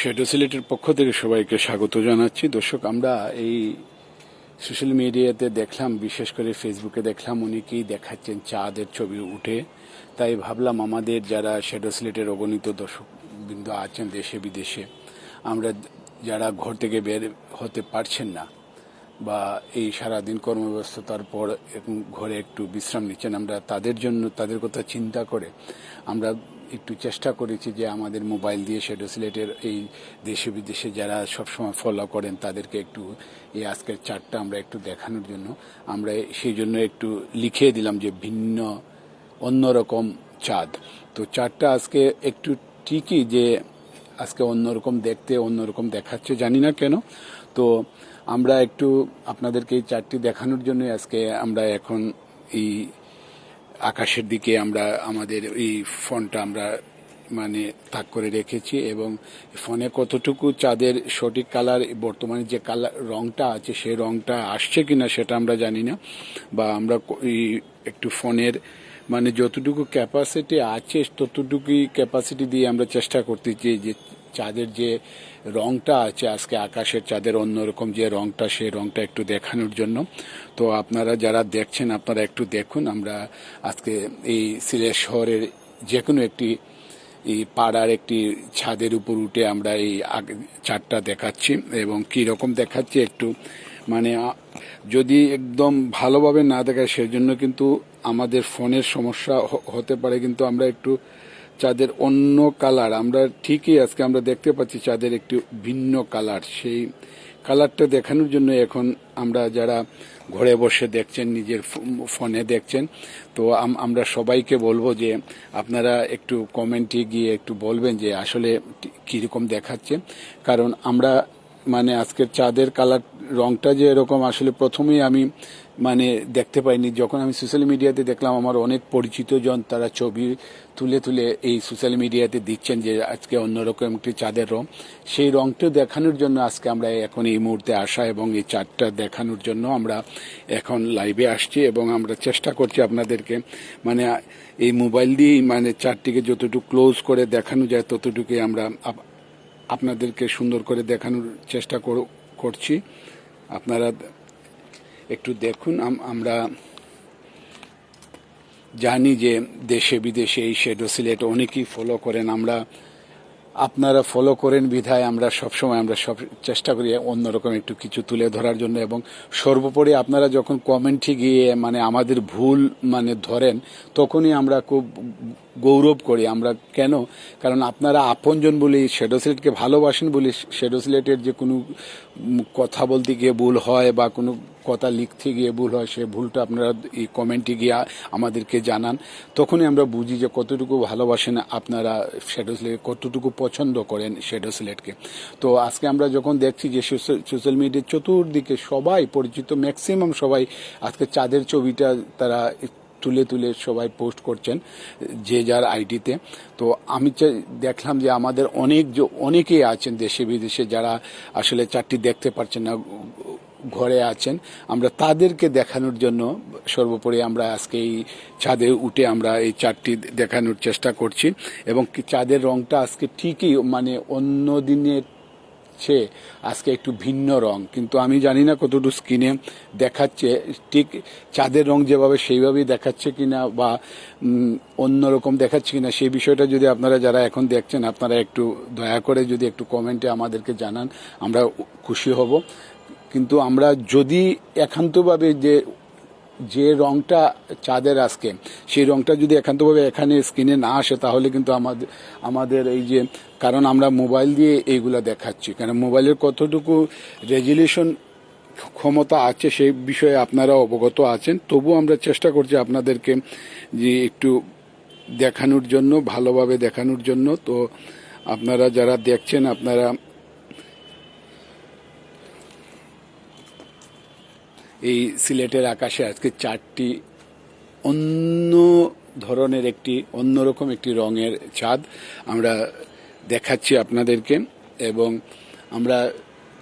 Shadow সিলেটের পক্ষ থেকে সবাইকে স্বাগত জানাচ্ছি। দর্শক, আমরা এই সোশ্যাল মিডিয়াতে দেখলাম, বিশেষ করে ফেসবুকে দেখলাম, অনেকেই দেখাচ্ছেন চাঁদের ছবি উঠে। তাই ভাবলাম আমাদের যারা শেডো সিলেটের অগণিত দর্শক বিন্দু আছেন দেশে, বিদেশে, আমরা যারা ঘর থেকে বের হতে পারছেন না বা এই সারাদিন কর্মব্যস্ততার পর ঘরে একটু বিশ্রাম নিচ্ছেন, আমরা তাদের জন্য, তাদের কথা চিন্তা করে আমরা একটু চেষ্টা করেছি যে আমাদের মোবাইল দিয়ে শেডো সিলেটের এই দেশে বিদেশে যারা সবসময় ফলো করেন, তাদেরকে একটু এই আজকের চারটা আমরা একটু দেখানোর জন্য আমরা সেই জন্য একটু লিখিয়ে দিলাম যে ভিন্ন অন্যরকম চাঁদ। তো চারটা আজকে একটু ঠিকই যে আজকে অন্যরকম দেখতে অন্যরকম দেখাচ্ছে, জানি না কেন। তো আমরা একটু আপনাদেরকে এই চারটি দেখানোর জন্য আজকে আমরা এখন এই আকাশের দিকে আমরা, আমাদের এই ফোনটা আমরা মানে তাক করে রেখেছি এবং ফোনে কতটুকু চাঁদের সঠিক কালার, বর্তমানে যে কালার, রংটা আছে সেই রংটা আসছে কিনা সেটা আমরা জানি না। বা আমরা একটু ফোনের মানে যতটুকু ক্যাপাসিটি আছে ততটুকুই ক্যাপাসিটি দিয়ে আমরা চেষ্টা করতেছি যে চাঁদের যে রংটা আছে, আজকে আকাশের চাঁদের অন্যরকম যে রংটা, সেই রংটা একটু দেখানোর জন্য। তো আপনারা যারা দেখছেন, আপনারা একটু দেখুন। আমরা আজকে এই সিলেট শহরের যে কোনো একটি, এই পাড়ার একটি ছাদের উপর উঠে আমরা এই চারটা দেখাচ্ছি এবং কি রকম দেখাচ্ছি একটু মানে যদি একদম ভালোভাবে না দেখায়, সেজন্য কিন্তু আমাদের ফোনের সমস্যা হতে পারে, কিন্তু আমরা একটু চাঁদের অন্য কালার, আমরা ঠিকই আজকে আমরা দেখতে পাচ্ছি চাঁদের একটি ভিন্ন কালার। সেই কালারটা দেখানোর জন্য এখন আমরা যারা ঘরে বসে দেখছেন, নিজের ফোনে দেখছেন, তো আমরা সবাইকে বলব যে আপনারা একটু কমেন্টে গিয়ে একটু বলবেন যে আসলে কীরকম দেখাচ্ছে। কারণ আমরা মানে আজকের চাঁদের কালার রংটা যে এরকম, আসলে প্রথমেই আমি মানে দেখতে পাইনি। যখন আমি সোশ্যাল মিডিয়াতে দেখলাম, আমার অনেক পরিচিত জন, তারা ছবি তুলে তুলে এই সোশ্যাল মিডিয়াতে দিচ্ছেন যে, আজকে অন্যরকম একটি চাঁদের রং। সেই রংটা দেখানোর জন্য আজকে আমরা এখন এই মুহূর্তে আসা এবং এই চাঁদটা দেখানোর জন্য আমরা এখন লাইভে আসছি এবং আমরা চেষ্টা করছি আপনাদেরকে মানে এই মোবাইল দিয়েই মানে চারটিকে যতটুকু ক্লোজ করে দেখানো যায়, ততটুকুই আমরা আপ- আপনাদেরকে সুন্দর করে দেখানোর চেষ্টা কর- করছি। আপনারা একটু দেখুন আমরা জানি যে দেশে, বিদেশে এই শেডো সিলেট অনেকেই ফলো করেন। আমরা, আপনারা ফলো করেন বিধায় আমরা সবসময় আমরা সব চেষ্টা করি অন্যরকম একটু কিছু তুলে ধরার জন্য এবং সর্বোপরি আপনারা যখন কমেন্টে গিয়ে মানে আমাদের ভুল মানে ধরেন, তখনই আমরা খুব গৌরব করি। আমরা কেন? কারণ আপনারা আপনজন বলি শেডো সিলেটকে ভালোবাসেন বলি শেডো সিলেটের যে কোনো কথা বলতে গিয়ে ভুল হয় বা কোনো কথা লিখতে গিয়ে ভুল হয়, সে ভুলটা আপনারা এই কমেন্টে গিয়ে আমাদেরকে জানান। তখনই আমরা বুঝি যে কতটুকু ভালোবাসেন আপনারা শেডো সিলেট কতটুকু পছন্দ করেন শেডো সিলেটকে তো আজকে আমরা যখন দেখছি যে সোশ্যাল মিডিয়ার চতুর্দিকে সবাই পরিচিত ম্যাক্সিমাম সবাই আজকে চাঁদের ছবিটা তারা তুলে তুলে সবাই পোস্ট করছেন যে যার আইডিতে। তো আমি দেখলাম যে আমাদের অনেক অনেকেই আছেন দেশে বিদেশে যারা আসলে চারটি দেখতে পারছেন না, ঘরে আছেন, আমরা তাদেরকে দেখানোর জন্য সর্বোপরি আমরা আজকে এই চাঁদে উঠে আমরা এই চারটি দেখানোর চেষ্টা করছি। এবং চাঁদের রংটা আজকে ঠিকই মানে অন্য দিনের চেয়ে আজকে একটু ভিন্ন রং। কিন্তু আমি জানি না কতটুকু স্ক্রিনে দেখাচ্ছে, ঠিক চাঁদের রং যেভাবে সেইভাবেই দেখাচ্ছে কিনা বা অন্যরকম দেখাচ্ছে কিনা, সেই বিষয়টা যদি আপনারা যারা এখন দেখছেন, আপনারা একটু দয়া করে যদি একটু কমেন্টে আমাদেরকে জানান, আমরা খুশি হব। কিন্তু আমরা যদি একান্তভাবে যে যে রংটা চাঁদের আজকে, সেই রংটা যদি একান্তভাবে এখানে স্ক্রিনে না আসে, তাহলে কিন্তু আমাদের আমাদের এই যে, কারণ আমরা মোবাইল দিয়ে এইগুলা দেখাচ্ছি। কারণ মোবাইলের কতটুকু রেজুলেশন ক্ষমতা আছে সেই বিষয়ে আপনারা অবগত আছেন। তবু আমরা চেষ্টা করছি আপনাদেরকে যে একটু দেখানোর জন্য, ভালোভাবে দেখানোর জন্য। তো আপনারা যারা দেখছেন, আপনারা এই সিলেটের আকাশে আজকে চারটি অন্য ধরনের একটি অন্যরকম একটি রঙের চাঁদ আমরা দেখাচ্ছি আপনাদেরকে এবং আমরা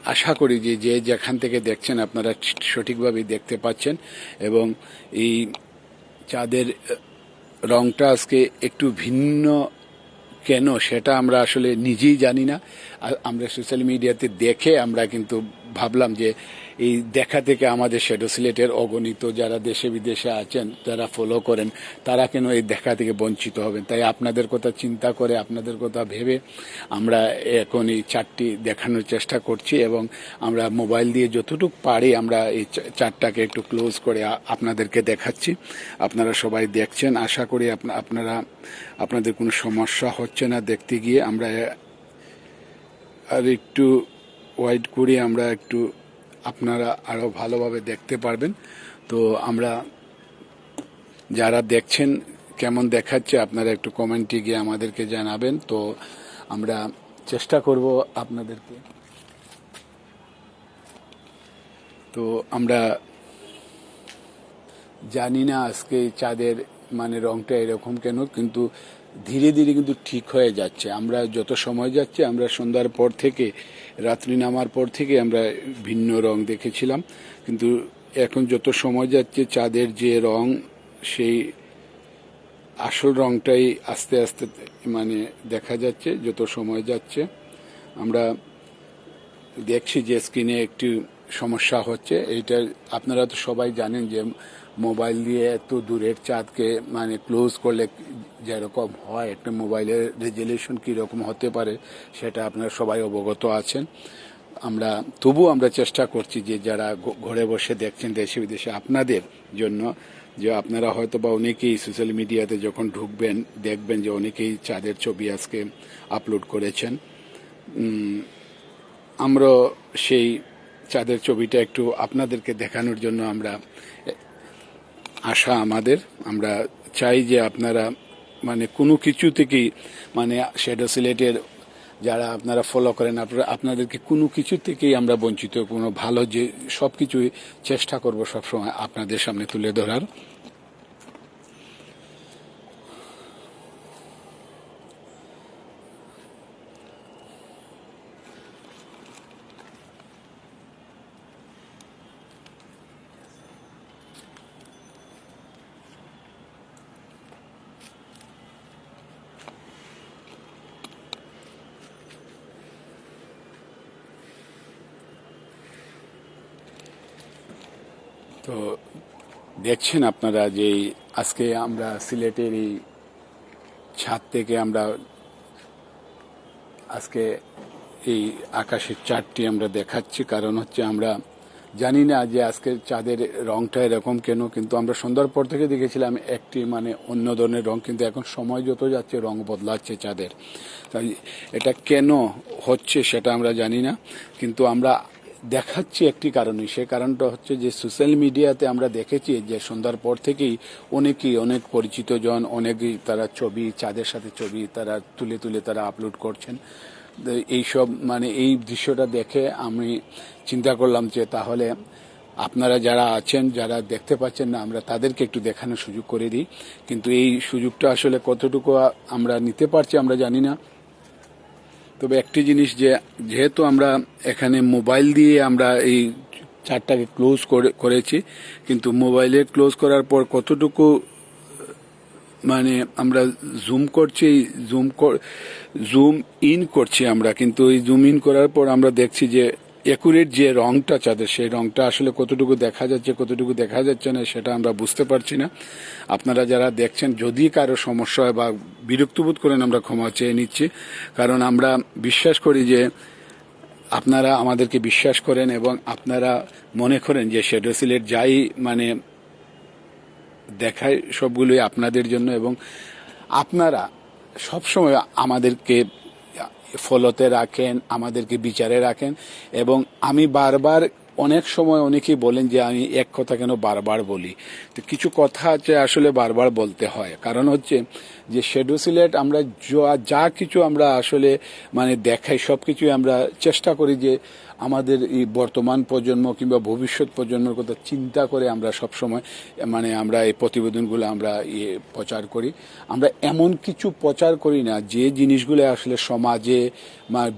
আশা করি যে যে যেখান থেকে দেখছেন আপনারা সঠিকভাবে দেখতে পাচ্ছেন এবং এই চাঁদের রংটা আজকে একটু ভিন্ন কেন সেটা আমরা আসলে নিজেই জানি না। আমরা সোশ্যাল মিডিয়াতে দেখে আমরা কিন্তু ভাবলাম যে এই দেখা থেকে আমাদের শেডো সিলেটের অগণিত যারা দেশে বিদেশে আছেন, যারা ফলো করেন, তারা কেন এই দেখা থেকে বঞ্চিত হবেন? তাই আপনাদের কথা চিন্তা করে, আপনাদের কথা ভেবে আমরা এখন এই চারটি দেখানোর চেষ্টা করছি এবং আমরা মোবাইল দিয়ে যতটুকু পারি আমরা এই চারটাকে একটু ক্লোজ করে আপনাদেরকে দেখাচ্ছি। আপনারা সবাই দেখছেন। আশা করি আপনা- আপনারা, আপনাদের কোনো সমস্যা হচ্ছে না। দেখতে গিয়ে আমরা, আর একটু ওয়াইড করে আমরা একটু আপনারা আরও ভালোভাবে দেখতে পারবেন। তো আমরা যারা দেখছেন, কেমন দেখাচ্ছে, আপনারা একটু কমেন্টে গিয়ে আমাদেরকে জানাবেন। তো আমরা চেষ্টা করব আপনাদেরকে। তো আমরা জানি না আজকে চাঁদের মানে রংটা এরকম কেন, কিন্তু ধীরে ধীরে কিন্তু ঠিক হয়ে যাচ্ছে। আমরা যত সময় যাচ্ছে, আমরা সন্ধ্যার পর থেকে, রাত্রি নামার পর থেকে আমরা ভিন্ন রং দেখেছিলাম। কিন্তু এখন যত সময় যাচ্ছে, চাঁদের যে রং, সেই আসল রংটাই আস্তে আস্তে মানে দেখা যাচ্ছে, যত সময় যাচ্ছে। আমরা দেখছি যে স্ক্রিনে একটি সমস্যা হচ্ছে। এইটা আপনারা তো সবাই জানেন যে মোবাইল দিয়ে এত দূরের চাঁদকে মানে ক্লোজ করলে যেরকম হয়, একটা মোবাইলের রেজুলেশন কীরকম হতে পারে, সেটা আপনারা সবাই অবগত আছেন। আমরা তবু আমরা চেষ্টা করছি যে যারা ঘরে বসে দেখছেন দেশে বিদেশে আপনাদের জন্য, যে আপনারা হয়তো বা অনেকেই সোশ্যাল মিডিয়াতে যখন ঢুকবেন, দেখবেন যে অনেকেই চাঁদের ছবি আজকে আপলোড করেছেন। আমরা সেই চাঁদের ছবিটা একটু আপনাদেরকে দেখানোর জন্য আমরা আশা আমাদের। আমরা চাই যে আপনারা মানে কোনো কিছু থেকেই মানে শেডো সিলেটের যারা আপনারা ফলো করেন, আপনারা, আপনাদেরকে কোনো কিছু থেকেই আমরা বঞ্চিত, কোনো ভালো যে সব কিছুই চেষ্টা করব সবসময় আপনাদের সামনে তুলে ধরার তো দেখছেন আপনারা যে আজকে আমরা সিলেটের এই ছাদ থেকে আমরা আজকে এই আকাশের চাঁদটি আমরা দেখাচ্ছি। কারণ হচ্ছে আমরা জানি না যে আজকে চাঁদের রংটা এরকম কেন, কিন্তু আমরা সন্ধ্যার পর থেকে দেখেছিলাম একটি মানে অন্য ধরনের রং, কিন্তু এখন সময় যত যাচ্ছে রং বদলাচ্ছে চাঁদের। তাই এটা কেন হচ্ছে সেটা আমরা জানি না, কিন্তু আমরা দেখাচ্ছি একটি কারণে। সে কারণটা হচ্ছে যে সোশ্যাল মিডিয়াতে আমরা দেখেছি যে সন্ধ্যার পর থেকেই অনেকেই, অনেক পরিচিত জন, অনেকেই তারা ছবি, চাঁদের সাথে ছবি তারা তুলে তুলে তারা আপলোড করছেন। এইসব মানে এই দৃশ্যটা দেখে আমি চিন্তা করলাম যে তাহলে আপনারা যারা আছেন, যারা দেখতে পাচ্ছেন না, আমরা তাদেরকে একটু দেখানোর সুযোগ করে দিই। কিন্তু এই সুযোগটা আসলে কতটুকু আমরা নিতে পারছি আমরা জানি না। তবে একটি জিনিস যে, যেহেতু আমরা এখানে মোবাইল দিয়ে আমরা এই চারটাকে ক্লোজ করে, করেছি, কিন্তু মোবাইলে ক্লোজ করার পর কতটুকু মানে আমরা জুম করছি জুম জুম ইন করছি আমরা, কিন্তু এই জুম ইন করার পর আমরা দেখছি যে একুরেট যে রংটা চাঁদের, সেই রংটা আসলে কতটুকু দেখা যাচ্ছে, কতটুকু দেখা যাচ্ছে না, সেটা আমরা বুঝতে পারছি না। আপনারা যারা দেখছেন, যদি কারও সমস্যা হয় বা বিরক্ত বোধ করেন, আমরা ক্ষমা চেয়ে নিচ্ছি। কারণ আমরা বিশ্বাস করি যে আপনারা আমাদেরকে বিশ্বাস করেন এবং আপনারা মনে করেন যে শেডো সিলেট যাই মানে দেখায় সবগুলোই আপনাদের জন্য এবং আপনারা সবসময় আমাদেরকে ফলোতে রাখেন, আমাদেরকে বিচারে রাখেন এবং আমি বারবার অনেক সময় অনেকেই বলেন যে আমি এক কথা কেন বারবার বলি। তো কিছু কথা আছে আসলে বারবার বলতে হয়। কারণ হচ্ছে যে শেডো সিলেট আমরা যা- কিছু আমরা আসলে মানে দেখাই সব কিছুই আমরা চেষ্টা করি যে আমাদের এই বর্তমান প্রজন্ম কিংবা ভবিষ্যৎ প্রজন্মের কথা চিন্তা করে আমরা সব সময় মানে আমরা এই প্রতিবেদনগুলো আমরা ইয়ে প্রচার করি। আমরা এমন কিছু প্রচার করি না যে জিনিসগুলো আসলে সমাজে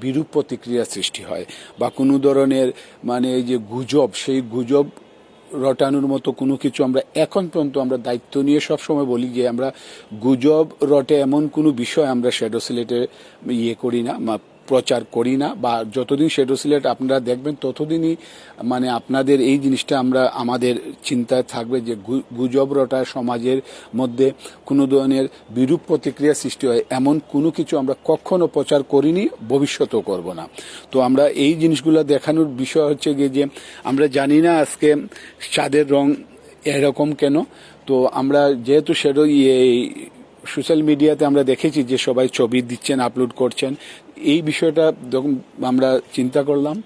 বিরূপ প্রতিক্রিয়া সৃষ্টি হয় বা কোনো ধরনের মানে যে গুজব, সেই গুজব রটানোর মতো কোনো কিছু আমরা এখন পর্যন্ত আমরা দায়িত্ব নিয়ে সবসময় বলি যে আমরা গুজব রটে এমন কোনো বিষয় আমরা শ্যাডো সিলেটে ইয়ে করি না প্রচার করি না বা যতদিন শ্যাডো সিলেট আপনারা দেখবেন, ততদিনই মানে আপনাদের এই জিনিসটা আমরা আমাদের চিন্তায় থাকবে যে গু- গুজব রটা সমাজের মধ্যে কোনো ধরনের বিরূপ প্রতিক্রিয়া সৃষ্টি হয়, এমন কোনো কিছু আমরা কখনো প্রচার করিনি, ভবিষ্যতেও করব না। তো আমরা এই জিনিসগুলো দেখানোর বিষয় হচ্ছে গিয়ে যে আমরা জানি না আজকে চাঁদের রং এরকম কেন। তো আমরা যেহেতু সেটা ইয়ে সোশ্যাল মিডিয়াতে আমরা দেখেছি যে সবাই ছবি দিচ্ছেন আপলোড করছেন। এই বিষয়টা যখন আমরা চিন্তা করলাম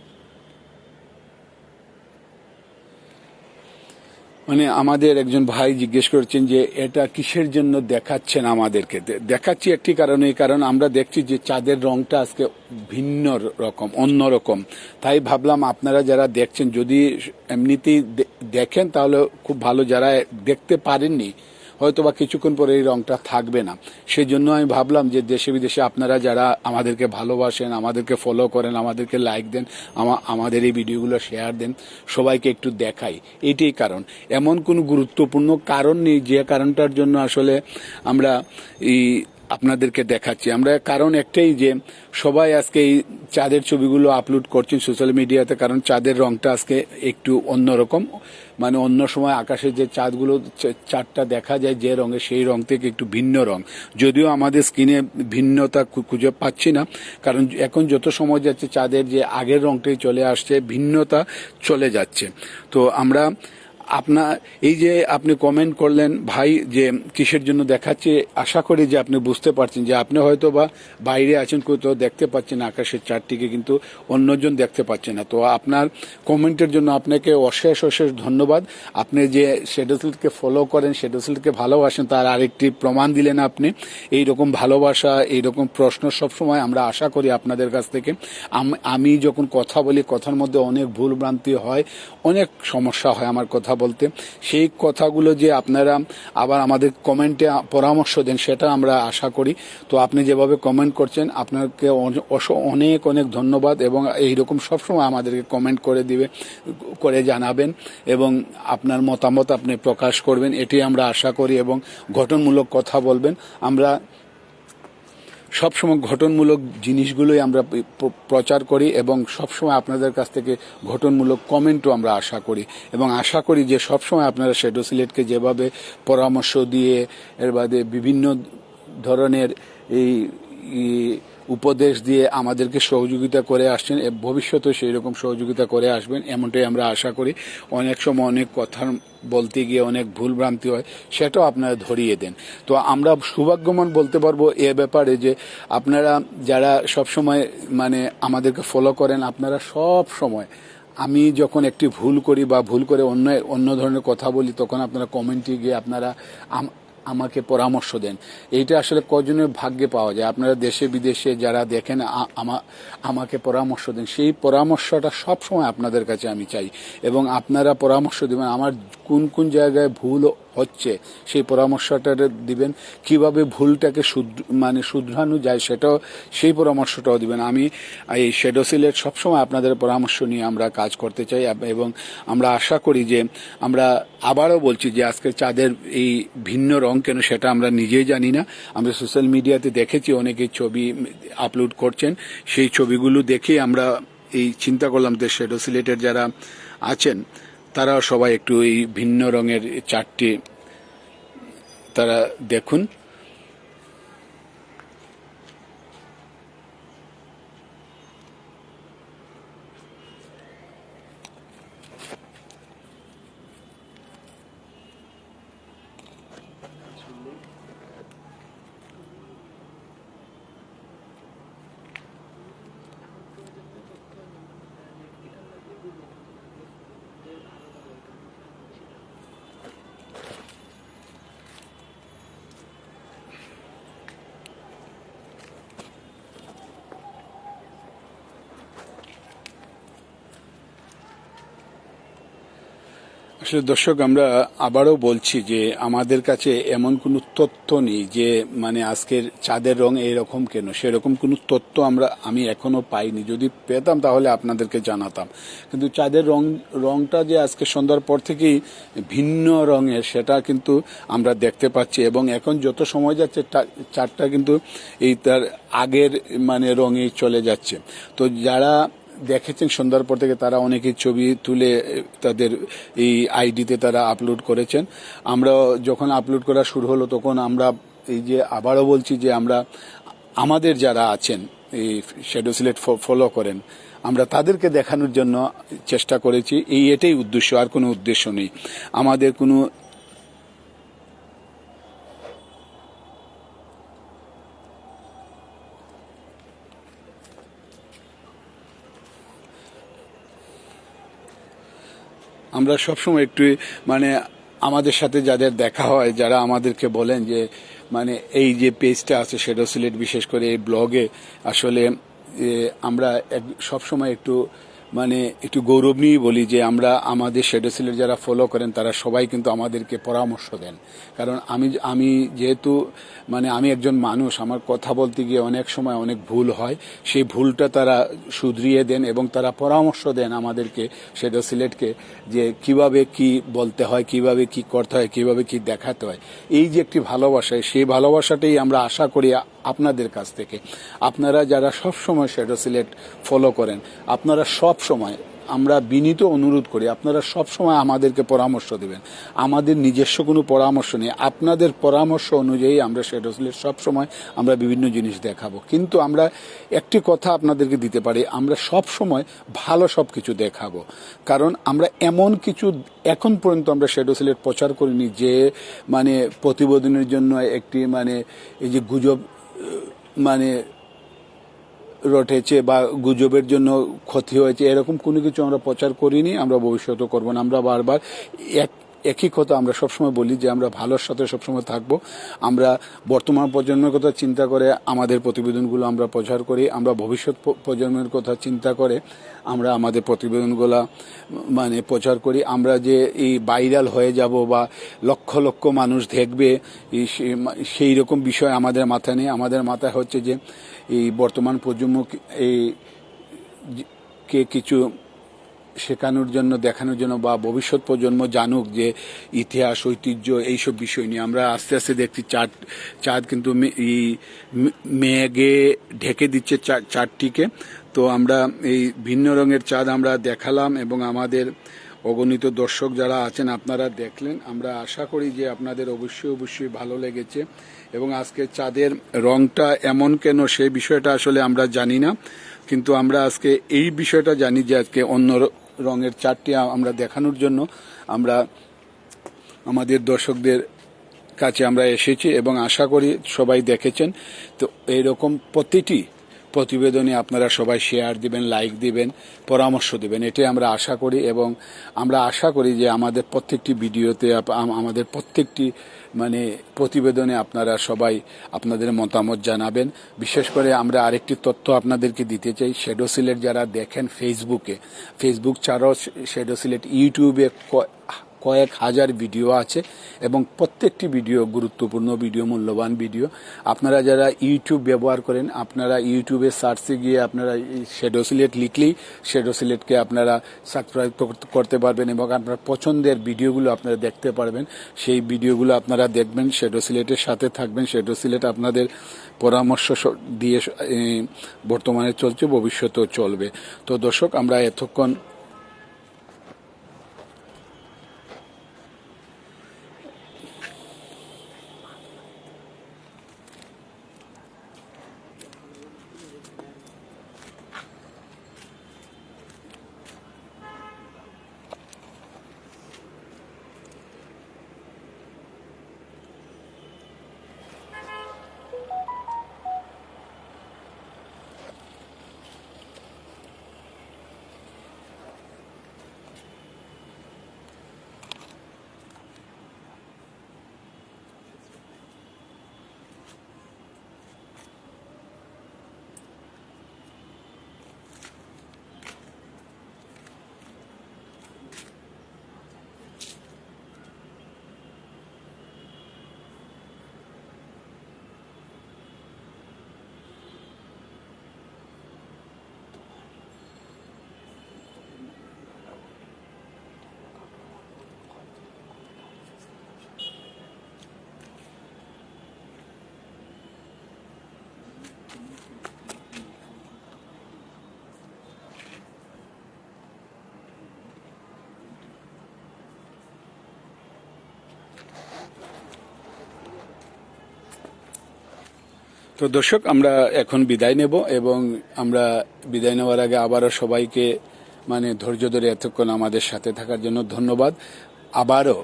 মানে আমাদের একজন ভাই জিজ্ঞেস করছেন যে এটা কিসের জন্য দেখাচ্ছেন আমাদেরকে? দেখাচ্ছি একটি কারণে কারণ আমরা দেখছি যে চাঁদের রংটা আজকে ভিন্ন রকম, অন্য রকম। তাই ভাবলাম আপনারা যারা দেখছেন, যদি এমনিতেই দেখেন তাহলে খুব ভালো, যারা দেখতে পারেননি হয়তো বা কিছুক্ষণ পরে এই রংটা থাকবে না। সেই জন্য আমি ভাবলাম যে দেশে বিদেশে আপনারা যারা আমাদেরকে ভালোবাসেন, আমাদেরকে ফলো করেন, আমাদেরকে লাইক দেন আমাদের এই ভিডিওগুলো শেয়ার দেন, সবাইকে একটু দেখাই। এইটাই কারণ। এমন কোনো গুরুত্বপূর্ণ কারণ নেই যে কারণটার জন্য আসলে আমরা এই আপনাদেরকে দেখাচ্ছি। আমরা কারণ একটাই যে সবাই আজকে এই চাঁদের ছবিগুলো আপলোড করছেন সোশ্যাল মিডিয়াতে কারণ চাঁদের রংটা আজকে একটু অন্যরকম। মানে অন্য সময় আকাশে যে চাঁদগুলো চাঁদটা দেখা যায় যে রঙে, সেই রং থেকে একটু ভিন্ন রং। যদিও আমাদের স্কিনে ভিন্নতা খুঁজে পাচ্ছি না, কারণ এখন যত সময় যাচ্ছে চাঁদের যে আগের রংটাই চলে আসছে, ভিন্নতা চলে যাচ্ছে। তো আমরা আপনার এই যে আপনি কমেন্ট করলেন, ভাই যে কিসের জন্য দেখাচ্ছে, আশা করি যে আপনি বুঝতে পারছেন যে আপনি হয়তো বা বাইরে আছেন, কোথাও দেখতে পাচ্ছেন আকাশের চারটিকে কিন্তু অন্যজন দেখতে পাচ্ছেন না। তো আপনার কমেন্টের জন্য আপনাকে অশেষ অশেষ ধন্যবাদ। আপনি যে শেডোসিলকে ফলো করেন শেডোসিলকে ভালোবাসেন, তার আরেকটি প্রমাণ দিলেন আপনি। এই রকম ভালোবাসা এই রকম প্রশ্ন সবসময় আমরা আশা করি আপনাদের কাছ থেকে। আমি যখন কথা বলি, কথার মধ্যে অনেক ভুল ভ্রান্তি হয়, অনেক সমস্যা হয় আমার কথা বলতে, সেই কথাগুলো যে আপনারা আবার আমাদের কমেন্টে পরামর্শ দেন, সেটা আমরা আশা করি। তো আপনি যেভাবে কমেন্ট করছেন, আপনাকে অনেক অনেক ধন্যবাদ এবং এইরকম সবসময় আমাদেরকে কমেন্ট করে দিবে, করে জানাবেন এবং আপনার মতামত আপনি প্রকাশ করবেন, এটি আমরা আশা করি এবং গঠনমূলক কথা বলবেন। আমরা সবসময় ঘটনমূলক জিনিসগুলোই আমরা প্রচার করি এবং সবসময় আপনাদের কাছ থেকে ঘটনমূলক কমেন্টও আমরা আশা করি এবং আশা করি যে সবসময় আপনারা শেডো সিলেটকে যেভাবে পরামর্শ দিয়ে এর বাদে বিভিন্ন ধরনের এই উপদেশ দিয়ে আমাদেরকে সহযোগিতা করে আসছেন ভবিষ্যতে সেই রকম সহযোগিতা করে আসবেন, এমনটাই আমরা আশা করি। অনেক সময় অনেক কথা বলতে গিয়ে অনেক ভুল ভ্রান্তি হয়, সেটাও আপনারা ধরিয়ে দেন। তো আমরা সৌভাগ্যমান বলতে পারব এ ব্যাপারে যে আপনারা যারা সবসময় মানে আমাদেরকে ফলো করেন, আপনারা সব সময় আমি যখন একটি ভুল করি বা ভুল করে অন্য অন্য ধরনের কথা বলি, তখন আপনারা কমেন্টে গিয়ে আপনারা আমাকে পরামর্শ দেন। এইটা আসলে কজনের ভাগ্যে পাওয়া যায়। আপনারা দেশে, বিদেশে যারা দেখেন আমা- আমাকে পরামর্শ দেন। সেই পরামর্শটা সব সময় আপনাদের কাছে আমি চাই। এবং আপনারা পরামর্শ দেবেন। আমার কোন কোন জায়গায় ভুল হচ্ছে, সেই পরামর্শটা দিবেন। কীভাবে ভুলটাকে মানে শুধরানো যায় সেটাও, সেই পরামর্শটাও দিবেন। আমি এই শেডো সিলেট সবসময় আপনাদের পরামর্শ নিয়ে আমরা কাজ করতে চাই এবং আমরা আশা করি যে, আমরা আবারও বলছি যে, আজকে চাঁদের এই ভিন্ন রং কেন সেটা আমরা নিজেই জানি না। আমরা সোশ্যাল মিডিয়াতে দেখেছি, অনেকে ছবি আপলোড করছেন। সেই ছবিগুলো দেখে আমরা এই চিন্তা করলাম যে শেডো সিলেটের যারা আছেন তারা সবাই একটু এই ভিন্ন রঙের চারটি তারা দেখুন। আসলে দর্শক, আমরা আবারও বলছি যে আমাদের কাছে এমন কোনো তথ্য নেই যে মানে আজকের চাঁদের রং এরকম কেন? সেরকম কোনো তথ্য আমরা, আমি এখনও পাইনি। যদি পেতাম তাহলে আপনাদেরকে জানাতাম। কিন্তু চাঁদের রং, রংটা যে আজকে সন্ধ্যার পর থেকেই ভিন্ন রঙের, সেটা কিন্তু আমরা দেখতে পাচ্ছি। এবং এখন যত সময় যাচ্ছে, টা- চাঁদটা কিন্তু এই তার আগের মানে রঙেই চলে যাচ্ছে। তো যারা দেখেছেন, সন্ধ্যার পর থেকে তারা অনেকেই ছবি তুলে তাদের এই আইডিতে তারা আপলোড করেছেন। আমরা যখন আপলোড করা শুরু হলো, তখন আমরা এই যে আবারও বলছি যে আমরা, আমাদের যারা আছেন, এই শ্যাডো সিলেট ফলো করেন, আমরা তাদেরকে দেখানোর জন্য চেষ্টা করেছি। এই এটাই উদ্দেশ্য, আর কোনো উদ্দেশ্য নেই। আমাদের কোনো আমরা সবসময় একটু মানে আমাদের সাথে যাদের দেখা হয়, যারা আমাদেরকে বলেন যে মানে এই যে পেজটা আছে সেটা সিলেট বিশেষ করে এই ব্লগে আসলে আমরা সবসময় একটু মানে একটু গৌরব নিয়েই বলি যে আমরা আমাদের শেডো সিলেট যারা ফলো করেন, তারা সবাই কিন্তু আমাদেরকে পরামর্শ দেন। কারণ আমি আমি যেহেতু মানে আমি একজন মানুষ, আমার কথা বলতে গিয়ে অনেক সময় অনেক ভুল হয়, সেই ভুলটা তারা শুধরিয়ে দেন এবং তারা পরামর্শ দেন আমাদেরকে শেডো সিলেটকে যে কীভাবে কি বলতে হয়, কীভাবে কি করতে হয়, কীভাবে কি দেখাতে হয়। এই যে একটি ভালোবাসা, সেই ভালোবাসাটাই আমরা আশা করি আপনাদের কাছ থেকে। আপনারা যারা সব সময় শেডো সিলেট ফলো করেন, আপনারা সব সময় আমরা বিনীত অনুরোধ করি, আপনারা সব সময় আমাদেরকে পরামর্শ দিবেন। আমাদের নিজস্ব কোনো পরামর্শ নেই। আপনাদের পরামর্শ অনুযায়ী আমরা শেডো সিলেট সব সময় আমরা বিভিন্ন জিনিস দেখাবো। কিন্তু আমরা একটি কথা আপনাদেরকে দিতে পারি, আমরা সব সময় ভালো সব কিছু দেখাবো। কারণ আমরা এমন কিছু এখন পর্যন্ত আমরা শেডো সিলেট প্রচার করিনি যে মানে প্রতিবেদনের জন্য একটি মানে এই যে গুজব মানে রটেছে বা গুজবের জন্য ক্ষতি হয়েছে, এরকম কোনো কিছু আমরা প্রচার করিনি, আমরা ভবিষ্যতেও করব না। আমরা বারবার এক একই কথা আমরা সবসময় বলি যে আমরা ভালোর সাথে সবসময় থাকব। আমরা বর্তমান প্রজন্মের কথা চিন্তা করে, আমাদের প্রতিবেদনগুলো আমরা প্রচার করি, আমরা ভবিষ্যৎ প্রজন্মের কথা চিন্তা করে, আমরা আমাদের প্রতিবেদনগুলো মানে প্রচার করি। আমরা যে এই ভাইরাল হয়ে যাব বা লক্ষ লক্ষ মানুষ দেখবে সেই রকম বিষয় আমাদের মাথায় নেই। আমাদের মাথায় হচ্ছে যে এই বর্তমান প্রজন্ম এই কে কিছু শেখানোর জন্য, দেখানোর জন্য বা ভবিষ্যৎ প্রজন্ম জানুক যে ইতিহাস, ঐতিহ্য, এইসব বিষয় নিয়ে। আমরা আস্তে আস্তে দেখছি চাঁদ চাঁদ কিন্তু এই মেঘে ঢেকে দিচ্ছে চাঁদটিকে। তো আমরা এই ভিন্ন রঙের চাঁদ আমরা দেখালাম এবং আমাদের অগণিত দর্শক যারা আছেন আপনারা দেখলেন। আমরা আশা করি যে আপনাদের অবশ্যই অবশ্যই ভালো লেগেছে এবং আজকে চাঁদের রংটা এমন কেন সেই বিষয়টা আসলে আমরা জানি না। কিন্তু আমরা আজকে এই বিষয়টা জানি যে আজকে অন্য রঙের চারটি আমরা দেখানোর জন্য আমরা আমাদের দর্শকদের কাছে আমরা এসেছি এবং আশা করি সবাই দেখেছেন। তো এইরকম প্রতিটি প্রতিবেদনে আপনারা সবাই শেয়ার দিবেন লাইক দিবেন, পরামর্শ দিবেন। এটাই আমরা আশা করি এবং আমরা আশা করি যে আমাদের প্রত্যেকটি ভিডিওতে আমাদের প্রত্যেকটি মানে প্রতিবেদনে আপনারা সবাই আপনাদের মতামত জানাবেন। বিশেষ করে আমরা আরেকটি তথ্য আপনাদেরকে দিতে চাই। শেডো সিলেট যারা দেখেন ফেসবুকে ফেসবুক ছাড়াও শেডো সিলেট ইউটিউবে কয়েক হাজার ভিডিও আছে এবং প্রত্যেকটি ভিডিও গুরুত্বপূর্ণ ভিডিও, মূল্যবান ভিডিও। আপনারা যারা ইউটিউব ব্যবহার করেন, আপনারা ইউটিউবে সার্চে গিয়ে আপনারা শেডো সিলেট লিখলেই শেডো সিলেটকে আপনারা সাবস্ক্রাইব করতে পারবেন এবং আপনার পছন্দের ভিডিওগুলো আপনারা দেখতে পারবেন। সেই ভিডিওগুলো আপনারা দেখবেন শেডো সিলেটের সাথে থাকবেন। শেডো সিলেট আপনাদের পরামর্শ দিয়ে বর্তমানে চলছে, ভবিষ্যতেও চলবে। তো দর্শক, আমরা এতক্ষণ তো দর্শক, আমরা এখন বিদায় নেব এবং আমরা বিদায় নেওয়ার আগে আবারও সবাইকে মানে ধৈর্য ধরে এতক্ষণ আমাদের সাথে থাকার জন্য ধন্যবাদ। আবারও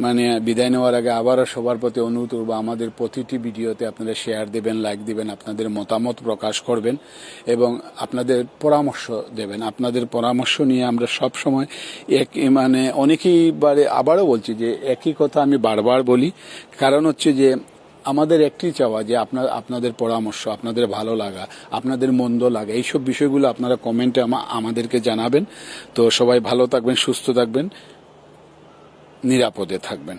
মানে বিদায় নেওয়ার আগে আবারও সবার প্রতি অনুরোধ করব, আমাদের প্রতিটি ভিডিওতে আপনারা শেয়ার দেবেন লাইক দিবেন, আপনাদের মতামত প্রকাশ করবেন এবং আপনাদের পরামর্শ দেবেন। আপনাদের পরামর্শ নিয়ে আমরা সব সময় এক মানে অনেকেই বারে আবারও বলছি যে একই কথা আমি বারবার বলি। কারণ হচ্ছে যে আমাদের একটি চাওয়া যে আপনার আপনাদের পরামর্শ, আপনাদের ভালো লাগা, আপনাদের মন্দ লাগা, এইসব বিষয়গুলো আপনারা কমেন্টে আমা- আমাদেরকে জানাবেন। তো সবাই ভালো থাকবেন, সুস্থ থাকবেন। নিরাপদে থাকবেন।